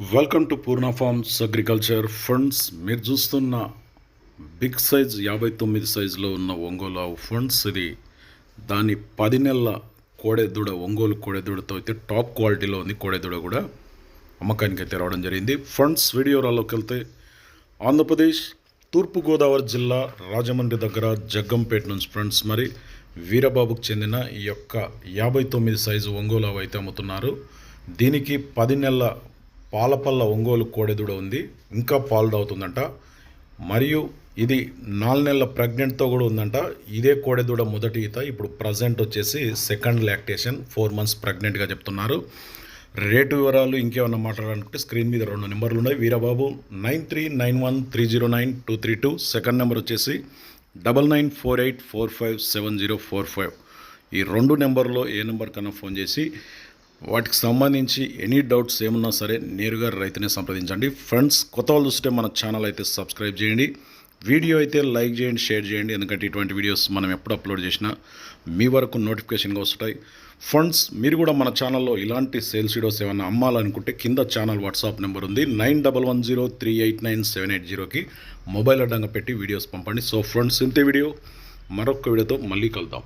Welcome to Purna farms agriculture funds మీరు చూస్తున్న big size యాభై తొమ్మిది సైజులో ఉన్న ఒంగోలు ఆవు ఫండ్స్ ఇది. దాని పది నెలల కోడెదూడ ఒంగోలు కోడెదూడతో అయితే టాప్ క్వాలిటీలో ఉంది కోడెదూడ కూడా అమ్మకానికి అయితే రావడం జరిగింది. ఫండ్స్ వీడియోరాలోకి వెళ్తే ఆంధ్రప్రదేశ్ తూర్పుగోదావరి జిల్లా రాజమండ్రి దగ్గర జగ్గంపేట నుంచి ఫ్రెండ్స్ మరి వీరబాబుకు చెందిన ఈ యొక్క యాభై తొమ్మిది సైజు ఒంగోలు ఆవు అయితే అమ్ముతున్నారు. దీనికి పది నెలల పాలపల్ల ఒంగోలు కోడెదూడ ఉంది. ఇంకా పాలు అవుతుందంట మరియు ఇది నాలుగు నెలల ప్రెగ్నెంట్తో కూడా ఉందంట. ఇదే కోడెదూడ మొదటి ఈత. ఇప్పుడు ప్రజెంట్ వచ్చేసి సెకండ్ లాక్టేషన్. ఫోర్ మంత్స్ ప్రెగ్నెంట్గా చెప్తున్నారు. రేటు వివరాలు ఇంకేమన్నా మాట్లాడాలంటే స్క్రీన్ మీద రెండు నెంబర్లు ఉన్నాయి. Veerababu nine three nine one three zero nine two three two. Second number వచ్చేసి double nine four eight four five seven zero four five. ఈ రెండు నెంబర్లో ఏ నెంబర్ కన్నా ఫోన్ చేసి వాటికి సంబంధించి ఎనీ డౌట్స్ ఏమున్నా సరే నేరుగా రైతునే సంప్రదించండి. ఫ్రెండ్స్ కొత్త వాళ్ళు చూస్తే మన ఛానల్ అయితే సబ్స్క్రైబ్ చేయండి. వీడియో అయితే లైక్ చేయండి షేర్ చేయండి. ఎందుకంటే ఇటువంటి వీడియోస్ మనం ఎప్పుడు అప్లోడ్ చేసినా మీ వరకు నోటిఫికేషన్గా వస్తాయి. ఫ్రెండ్స్ మీరు కూడా మన ఛానల్లో ఇలాంటి సేల్స్ వీడియోస్ ఏమైనా అమ్మాలనుకుంటే కింద ఛానల్ వాట్సాప్ నెంబర్ ఉంది. Nine double one zero three eight nine seven eight జీరోకి మొబైల్ అడ్డంగా పెట్టి వీడియోస్ పంపండి. సో ఫ్రెండ్స్ ఇంతే వీడియో. మరొక వీడియోతో మళ్ళీ కలుద్దాం.